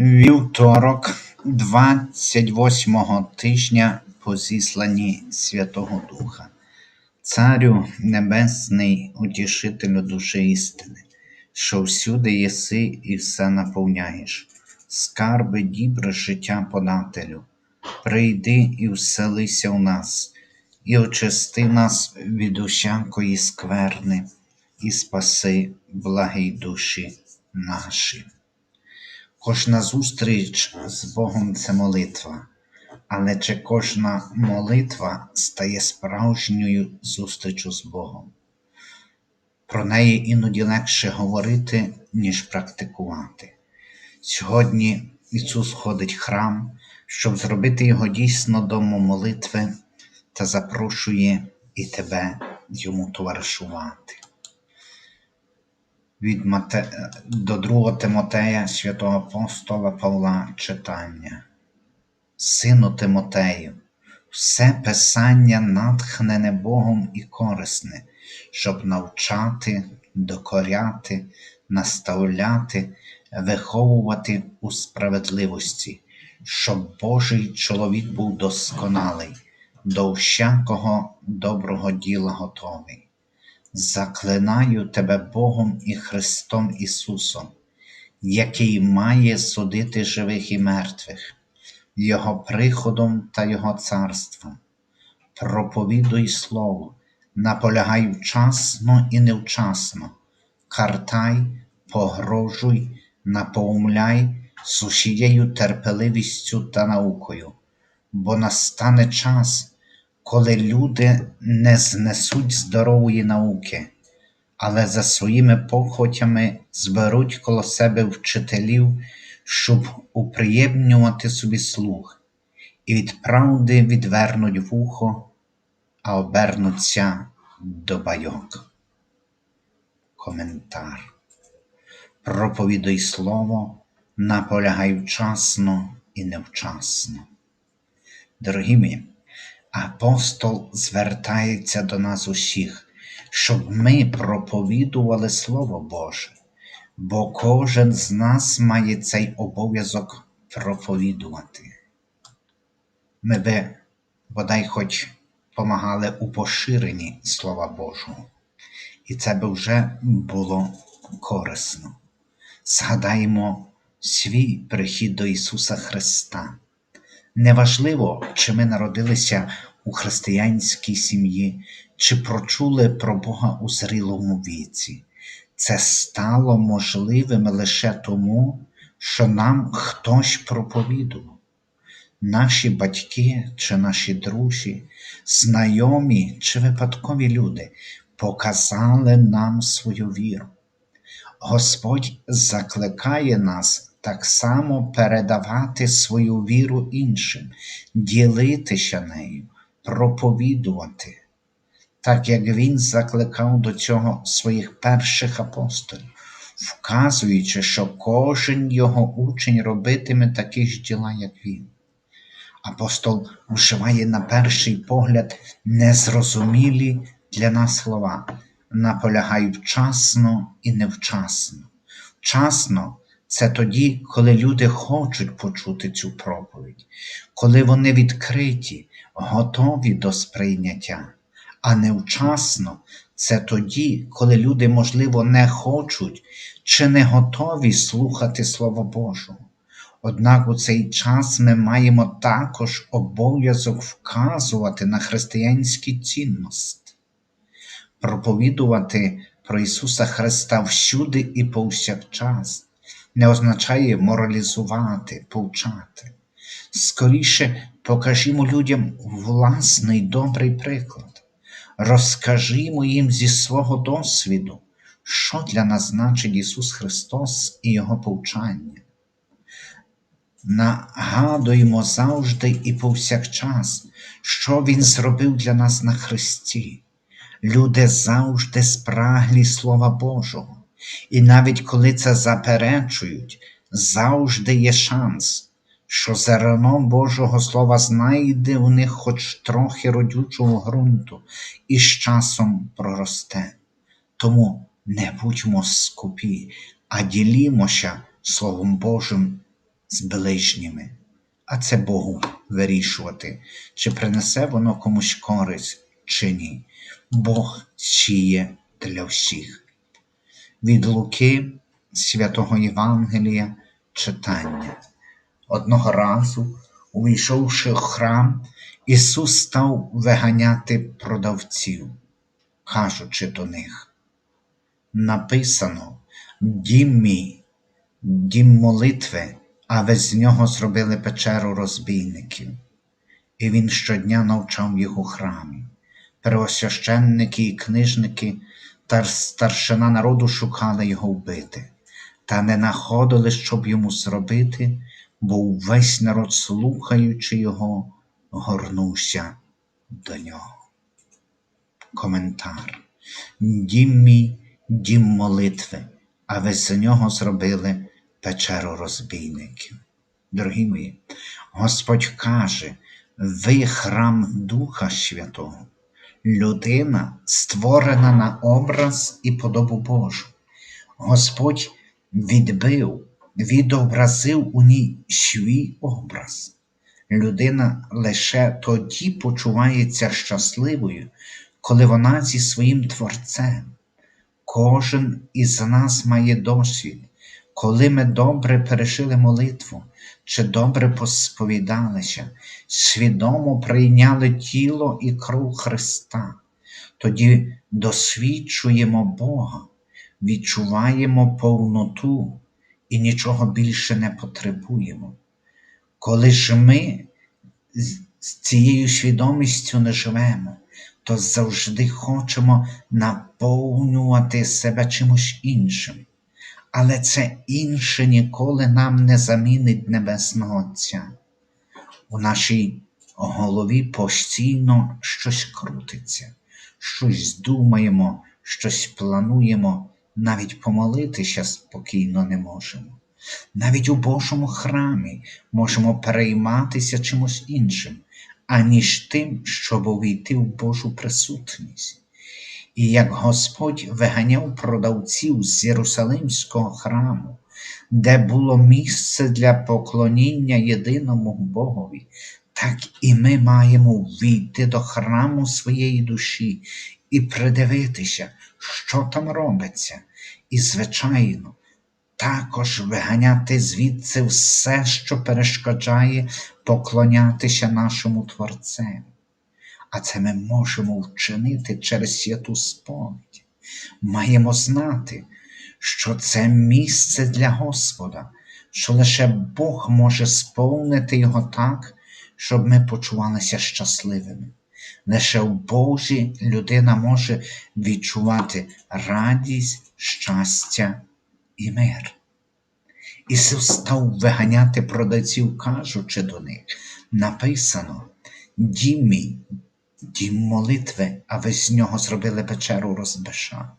Вівторок, 28-го тижня по зісланні Святого Духа, Царю Небесний, утішителю душі істини, що всюди єси і все наповняєш, скарби дібре життя подателю, прийди і вселися в нас, і очисти нас від усякої скверни, і спаси благій душі наші. Кожна зустріч з Богом це молитва, але чи кожна молитва стає справжньою зустрічю з Богом? Про неї іноді легше говорити, ніж практикувати. Сьогодні Ісус ходить в храм, щоб зробити його дійсно домом молитви та запрошує і тебе йому товаришувати від Мате... до другого Тимотея святого апостола Павла читання. Сину Тимотею, все Писання натхнене Богом і корисне, щоб навчати, докоряти, наставляти, виховувати у справедливості, щоб Божий чоловік був досконалий, до всякого доброго діла готовий. Заклинаю тебе Богом і Христом Ісусом, який має судити живих і мертвих, Його приходом та Його царством. Проповідуй Слово, наполягай вчасно і невчасно, картай, погрожуй, напоумляй з усією терпеливістю та наукою, бо настане час коли люди не знесуть здорової науки, але за своїми похотями зберуть коло себе вчителів, щоб уприємнювати собі слух, і від правди відвернуть вухо, а обернуться до байок. Коментар. Проповідуй слово, наполягай вчасно і невчасно. Дорогі мої, Апостол звертається до нас усіх, щоб ми проповідували Слово Боже, бо кожен з нас має цей обов'язок проповідувати. Ми би бодай хоч помагали у поширенні Слова Божого, і це би вже було корисно. Згадаємо свій прихід до Ісуса Христа. Неважливо, чи ми народилися у християнській сім'ї, чи прочули про Бога у зрілому віці. Це стало можливим лише тому, що нам хтось проповідував. Наші батьки чи наші друзі, знайомі чи випадкові люди показали нам свою віру. Господь закликає нас так само передавати свою віру іншим, ділитися нею, проповідувати, так як Він закликав до цього своїх перших апостолів, вказуючи, що кожен його учень робитиме такі ж діла, як він. Апостол вживає на перший погляд незрозумілі для нас слова, наполягай вчасно і невчасно. Вчасно це тоді, коли люди хочуть почути цю проповідь, коли вони відкриті, готові до сприйняття, а невчасно це тоді, коли люди, можливо, не хочуть чи не готові слухати Слово Божого. Однак у цей час ми маємо також обов'язок вказувати на християнські цінності, проповідувати про Ісуса Христа всюди і повсякчас не означає моралізувати, повчати. Скоріше покажімо людям власний добрий приклад, розкажімо їм зі свого досвіду, що для нас значить Ісус Христос і Його повчання. Нагадуємо завжди і повсякчас, що Він зробив для нас на Христі. Люди завжди спраглі Слова Божого. І навіть коли це заперечують, завжди є шанс, що зерно Божого Слова знайде в них хоч трохи родючого ґрунту і з часом проросте. Тому не будьмо скупі, а ділімося Словом Божим з ближніми, а це Богу вирішувати, чи принесе воно комусь користь чи ні. Бог сіє для всіх. Від Луки святого Євангелія читання. Одного разу, увійшовши в храм, Ісус став виганяти продавців, кажучи до них. Написано Дім мій, дім молитви, а ви з нього зробили печеру розбійників. І він щодня навчав їх у храмі. Первосвященники і книжники та старшина народу шукали його вбити, та не находили, щоб йому зробити, бо увесь народ, слухаючи його, горнувся до нього. Коментар. Дім мій, дім молитви, а ви з нього зробили печеру розбійників. Дорогі мої, Господь каже, ви храм Духа Святого, людина створена на образ і подобу Божу. Господь відбив, відобразив у ній свій образ. Людина лише тоді почувається щасливою, коли вона зі своїм Творцем. Кожен із нас має досвід, коли ми добре пережили молитву, чи добре посповідалися, свідомо прийняли тіло і кров Христа, тоді досвідчуємо Бога, відчуваємо повноту і нічого більше не потребуємо. Коли ж ми з цією свідомістю не живемо, то завжди хочемо наповнювати себе чимось іншим. Але це інше ніколи нам не замінить Небесного Отця. У нашій голові постійно щось крутиться, щось думаємо, щось плануємо, навіть помолитися спокійно не можемо. Навіть у Божому храмі можемо перейматися чимось іншим, аніж тим, щоб увійти в Божу присутність. І як Господь виганяв продавців з Єрусалимського храму, де було місце для поклоніння єдиному Богові, так і ми маємо війти до храму своєї душі і придивитися, що там робиться. І, звичайно, також виганяти звідси все, що перешкоджає поклонятися нашому Творцеві. А це ми можемо вчинити через святу сповідь. Маємо знати, що це місце для Господа, що лише Бог може сповнити його так, щоб ми почувалися щасливими. Лише в Божі людина може відчувати радість, щастя і мир. Ісус став виганяти продавців, кажучи до них, написано, дім мій, дім молитви, а ви з нього зробили печеру розбишак.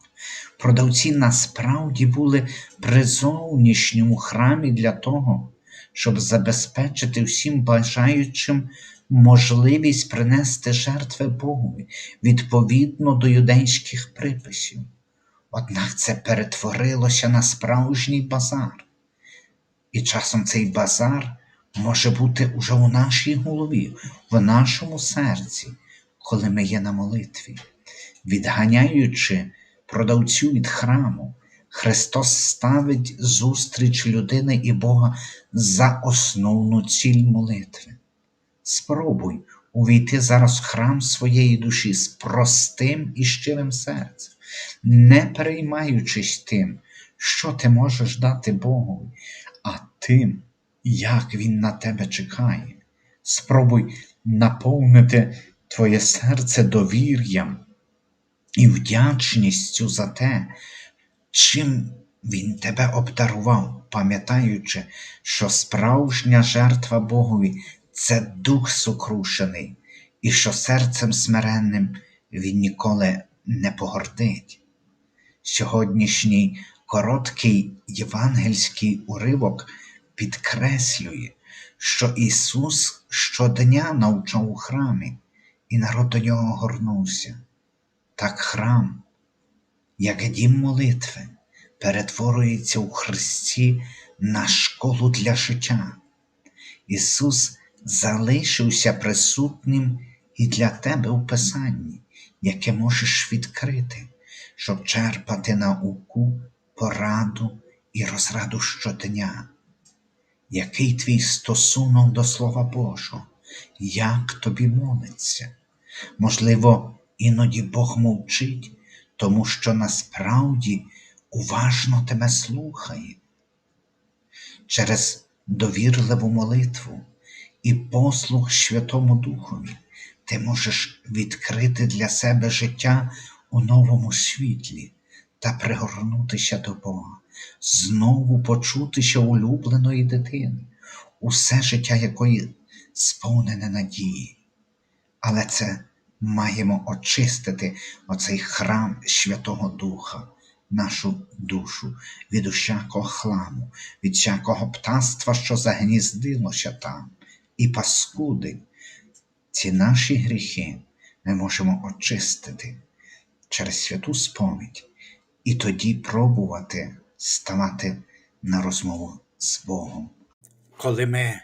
Продавці насправді були при зовнішньому храмі для того, щоб забезпечити всім бажаючим можливість принести жертви Богові відповідно до юдейських приписів. Однак це перетворилося на справжній базар. І часом цей базар може бути уже у нашій голові, в нашому серці, коли ми є на молитві, відганяючи продавцю від храму, Христос ставить зустріч людини і Бога за основну ціль молитви. Спробуй увійти зараз в храм своєї душі з простим і щирим серцем, не переймаючись тим, що ти можеш дати Богові, а тим, як Він на тебе чекає. Спробуй наповнити твоє серце довір'ям і вдячністю за те, чим Він тебе обдарував, пам'ятаючи, що справжня жертва Богові це дух сокрушений, і що серцем смиренним Він ніколи не погордить. Сьогоднішній короткий євангельський уривок підкреслює, що Ісус щодня навчав у храмі, і народ до нього горнувся. Так храм, як дім молитви, перетворюється у Христі на школу для життя. Ісус залишився присутнім і для тебе у Писанні, яке можеш відкрити, щоб черпати науку, пораду і розраду щодня. Який твій стосунок до Слова Божого? Як тобі молиться? Можливо, іноді Бог мовчить, тому що насправді уважно тебе слухає. Через довірливу молитву і послуг Святому Духові ти можеш відкрити для себе життя у новому світлі та пригорнутися до Бога, знову почутися улюбленої дитини, усе життя якої сповнене надії. Але це маємо очистити оцей храм Святого Духа, нашу душу від усякого хламу, від всякого птаства, що загніздилося там, і паскуди. Ці наші гріхи ми можемо очистити через святу сповідь і тоді пробувати ставати на розмову з Богом. Коли ми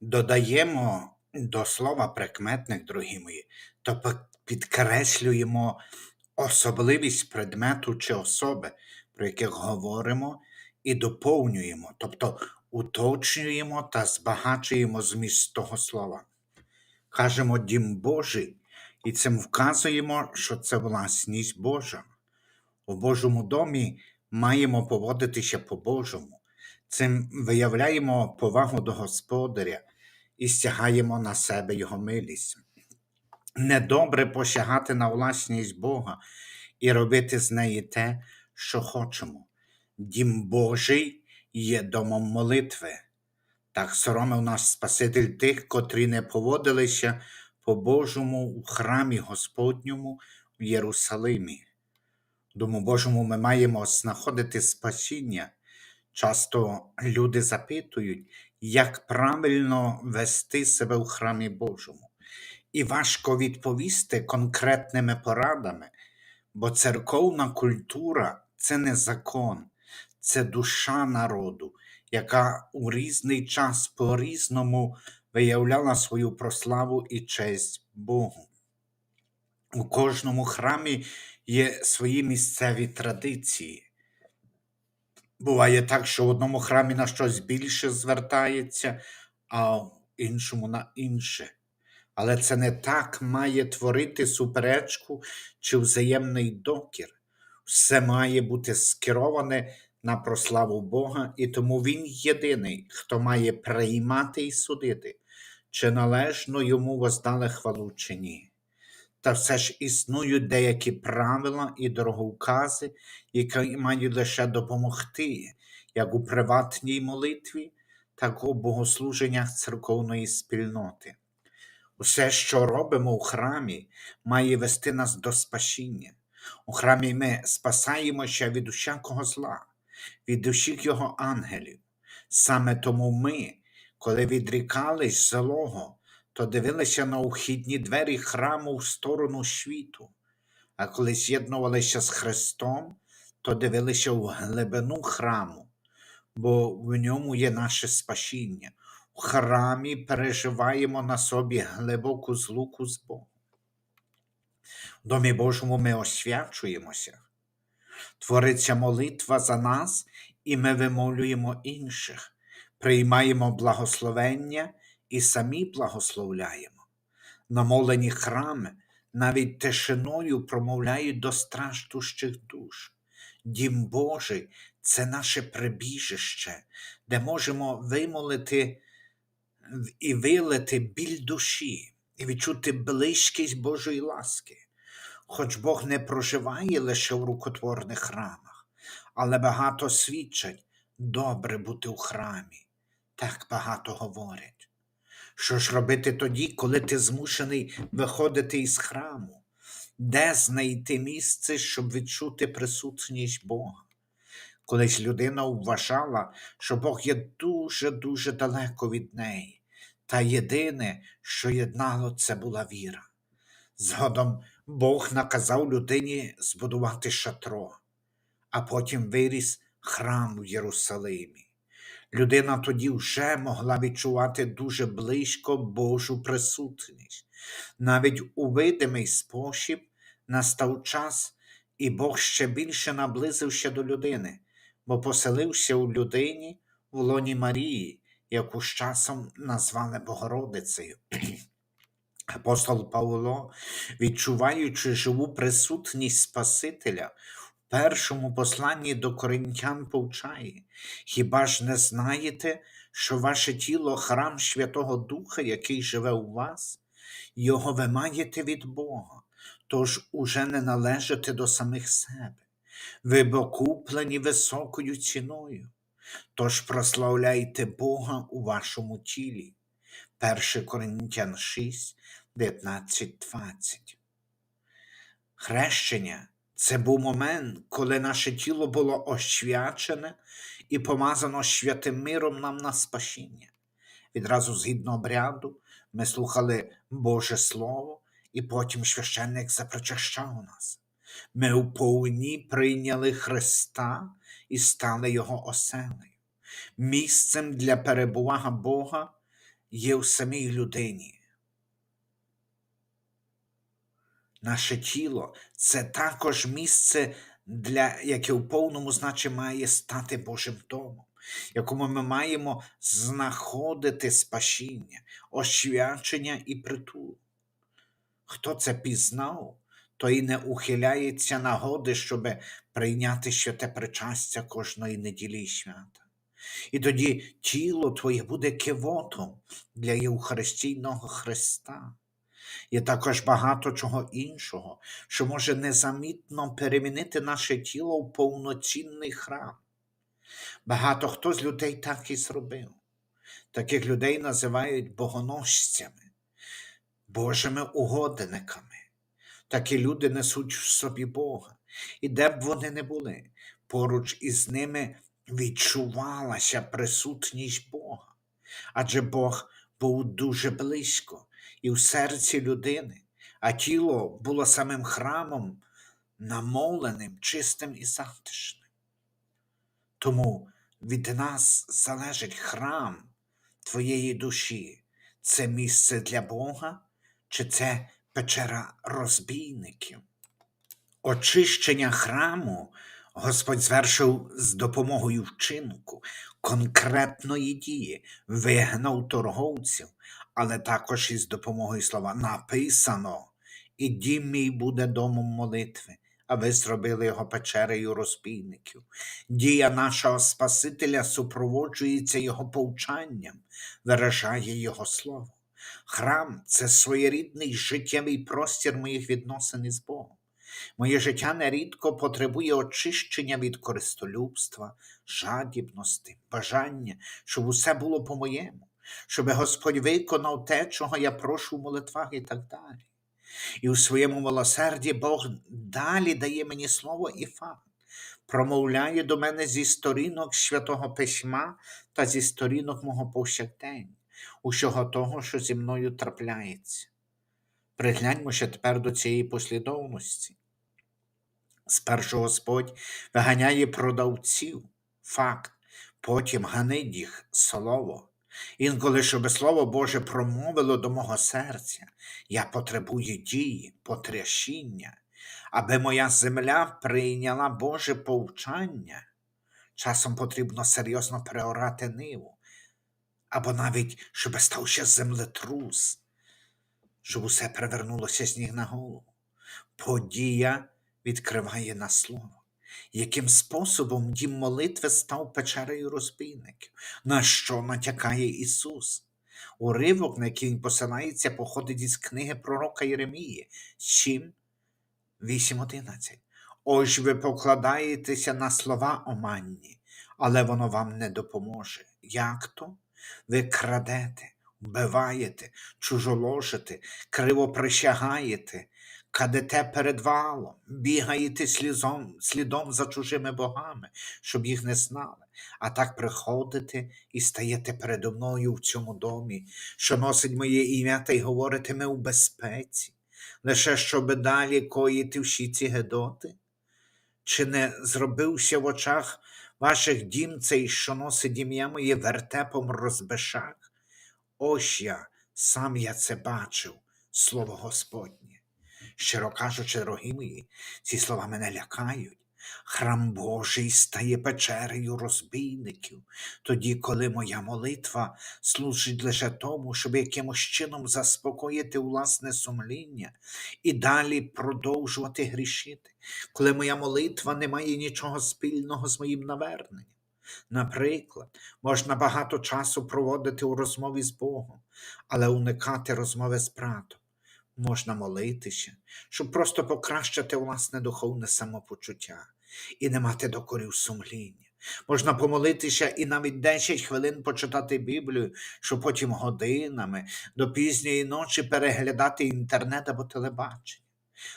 додаємо до слова прикметник, дорогі мої, то підкреслюємо особливість предмету чи особи, про яких говоримо, і доповнюємо, тобто уточнюємо та збагачуємо зміст того слова. Кажемо дім Божий, і цим вказуємо, що це власність Божа. У Божому домі маємо поводитися по-божому. Цим виявляємо повагу до Господаря і стягаємо на себе Його милість. Недобре посягати на власність Бога і робити з неї те, що хочемо. Дім Божий є домом молитви. Так соромив наш Спаситель тих, котрі не поводилися по-божому у храмі Господньому в Єрусалимі. Дому Божому ми маємо знаходити спасіння. Часто люди запитують, як правильно вести себе у храмі Божому. І важко відповісти конкретними порадами, бо церковна культура це не закон, це душа народу, яка у різний час по-різному виявляла свою прославу і честь Богу. У кожному храмі є свої місцеві традиції. Буває так, що в одному храмі на щось більше звертається, а в іншому на інше. Але це не так має творити суперечку чи взаємний докір. Все має бути скероване на прославу Бога, і тому Він єдиний, хто має приймати і судити, чи належно йому воздали хвалу чи ні. Та все ж існують деякі правила і дороговкази, які мають лише допомогти, як у приватній молитві, так у богослуженнях церковної спільноти. Усе, що робимо у храмі, має вести нас до спасіння. У храмі ми спасаємося від усякого зла, від усіх його ангелів. Саме тому ми, коли відрікались злого, то дивилися на ухідні двері храму в сторону світу, а коли з'єднувалися з Христом, то дивилися в глибину храму, бо в ньому є наше спасіння. В храмі переживаємо на собі глибоку злуку з Богом. В Домі Божому ми освячуємося, твориться молитва за нас, і ми вимолюємо інших, приймаємо благословення і самі благословляємо. Намолені храми навіть тишиною промовляють до страждущих душ. Дім Божий це наше прибіжище, де можемо вимолити і вилити біль душі, і відчути близькість Божої ласки. Хоч Бог не проживає лише в рукотворних храмах, але багато свідчать добре бути у храмі. Так багато говорять. Що ж робити тоді, коли ти змушений виходити із храму? Де знайти місце, щоб відчути присутність Бога? Колись людина вважала, що Бог є дуже-дуже далеко від неї, та єдине, що єднало, це була віра. Згодом Бог наказав людині збудувати шатро, а потім виріс храм в Єрусалимі. Людина тоді вже могла відчувати дуже близько Божу присутність. Навіть у видимий спосіб настав час, і Бог ще більше наблизився до людини, бо поселився у людині в лоні Марії, яку з часом назвали Богородицею. Апостол Павло, відчуваючи живу присутність Спасителя, першому посланні до коринтян повчає: Хіба ж не знаєте, що ваше тіло храм Святого Духа, який живе у вас? Його ви маєте від Бога, тож уже не належите до самих себе. Ви бо куплені високою ціною. Тож прославляйте Бога у вашому тілі. 1 Коринтян 6, 19, 20. Хрещення це був момент, коли наше тіло було освячене і помазано святим миром нам на спасіння. Відразу згідно обряду ми слухали Боже Слово, і потім священник запричащав нас. Ми у повні прийняли Христа і стали Його оселею. Місцем для перебування Бога є в самій людині. Наше тіло це також місце, для, яке в повному значенні має стати Божим домом, якому ми маємо знаходити спасіння, освячення і притул. Хто це пізнав, той не ухиляється нагоди, щоб прийняти святе причастя кожної неділі свята. І тоді тіло твоє буде кивотом для Євхаристійного Христа. Є також багато чого іншого, що може незамітно перемінити наше тіло в повноцінний храм. Багато хто з людей так і зробив. Таких людей називають богоносцями, Божими угодниками. Такі люди несуть в собі Бога, і де б вони не були, поруч із ними відчувалася присутність Бога. Адже Бог був дуже близько і в серці людини, а тіло було самим храмом, намоленим, чистим і затишним. Тому від нас залежить храм твоєї душі. Це місце для Бога, чи це печера розбійників? Очищення храму Господь звершив з допомогою вчинку, конкретної дії, вигнав торговців, але також із допомогою слова написано, і дім мій буде домом молитви, а ви зробили його печерею розбійників. Дія нашого Спасителя супроводжується його повчанням, виражає його слово. Храм це своєрідний життєвий простір моїх відносин із Богом. Моє життя нерідко потребує очищення від користолюбства, жадібності, бажання, щоб усе було по-моєму, щоб Господь виконав те, чого я прошу в молитвах і так далі. І у своєму милосерді Бог далі дає мені слово і факт, промовляє до мене зі сторінок святого письма та зі сторінок мого повсякдення, усього того, що зі мною трапляється. Пригляньмо ще тепер до цієї послідовності. Спершу Господь виганяє продавців, факт, потім ганить їх слово. Інколи, щоб Слово Боже промовило до мого серця, я потребую дії, потрясіння, аби моя земля прийняла Боже повчання. Часом потрібно серйозно переорати ниву, або навіть, щоб стався землетрус, щоб усе перевернулося з ніг на голову. Подія відкриває на слово. Яким способом дім молитви став печерою розбійників? На що натякає Ісус? Уривок, на який він посилається, походить із книги пророка Єремії 7, 8, 11. Ось ви покладаєтеся на слова оманні, але воно вам не допоможе. Як то? Ви крадете, вбиваєте, чужоложите, криво присягаєте, кадете перед валом, бігаєте слізом, слідом за чужими богами, щоб їх не знали, а так приходите і стаєте передо мною в цьому домі, що носить моє ім'я, та й говорите ми у безпеці, лише щоб далі коїти всі ці гедоти? Чи не зробився в очах ваших дім цей, що носить ім'я моє вертепом розбешак. Ось я, сам я це бачив, слово Господнє. Щиро кажучи, дорогі мої, ці слова мене лякають. Храм Божий стає печерею розбійників, тоді, коли моя молитва служить лише тому, щоб якимось чином заспокоїти власне сумління і далі продовжувати грішити, коли моя молитва не має нічого спільного з моїм наверненням. Наприклад, можна багато часу проводити у розмові з Богом, але уникати розмови з братом. Можна молитися, щоб просто покращити власне духовне самопочуття і не мати докорів сумління. Можна помолитися і навіть 10 хвилин почитати Біблію, щоб потім годинами до пізньої ночі переглядати інтернет або телебачення.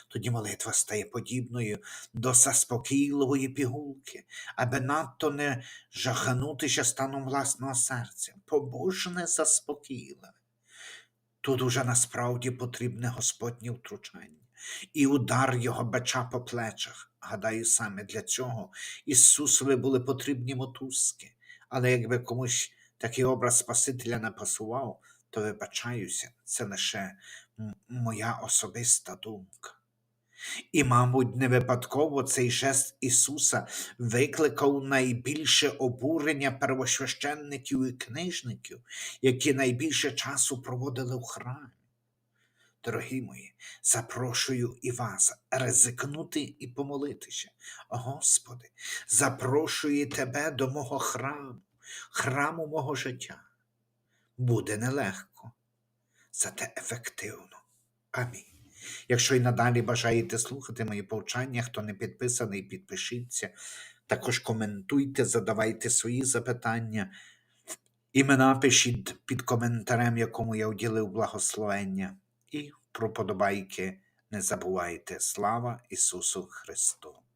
Тоді молитва стає подібною до заспокійливої пігулки, аби надто не жаханутися станом власного серця, побожне заспокійливе. Тут уже насправді потрібне Господнє втручання і удар його бача по плечах. Гадаю, саме для цього Ісусові були потрібні мотузки. Але якби комусь такий образ Спасителя не пасував, то вибачаюся, це лише моя особиста думка. І, мабуть, не випадково цей жест Ісуса викликав найбільше обурення первосвященників і книжників, які найбільше часу проводили в храмі. Дорогі мої, запрошую і вас ризикнути і помолитися. Господи, запрошую Тебе до мого храму, храму мого життя. Буде нелегко, зате ефективно. Амінь. Якщо і надалі бажаєте слухати мої повчання, хто не підписаний, підпишіться. Також коментуйте, задавайте свої запитання. Імена пишіть під коментарем, якому я уділив благословення. І про подобайки не забувайте. Слава Ісусу Христу!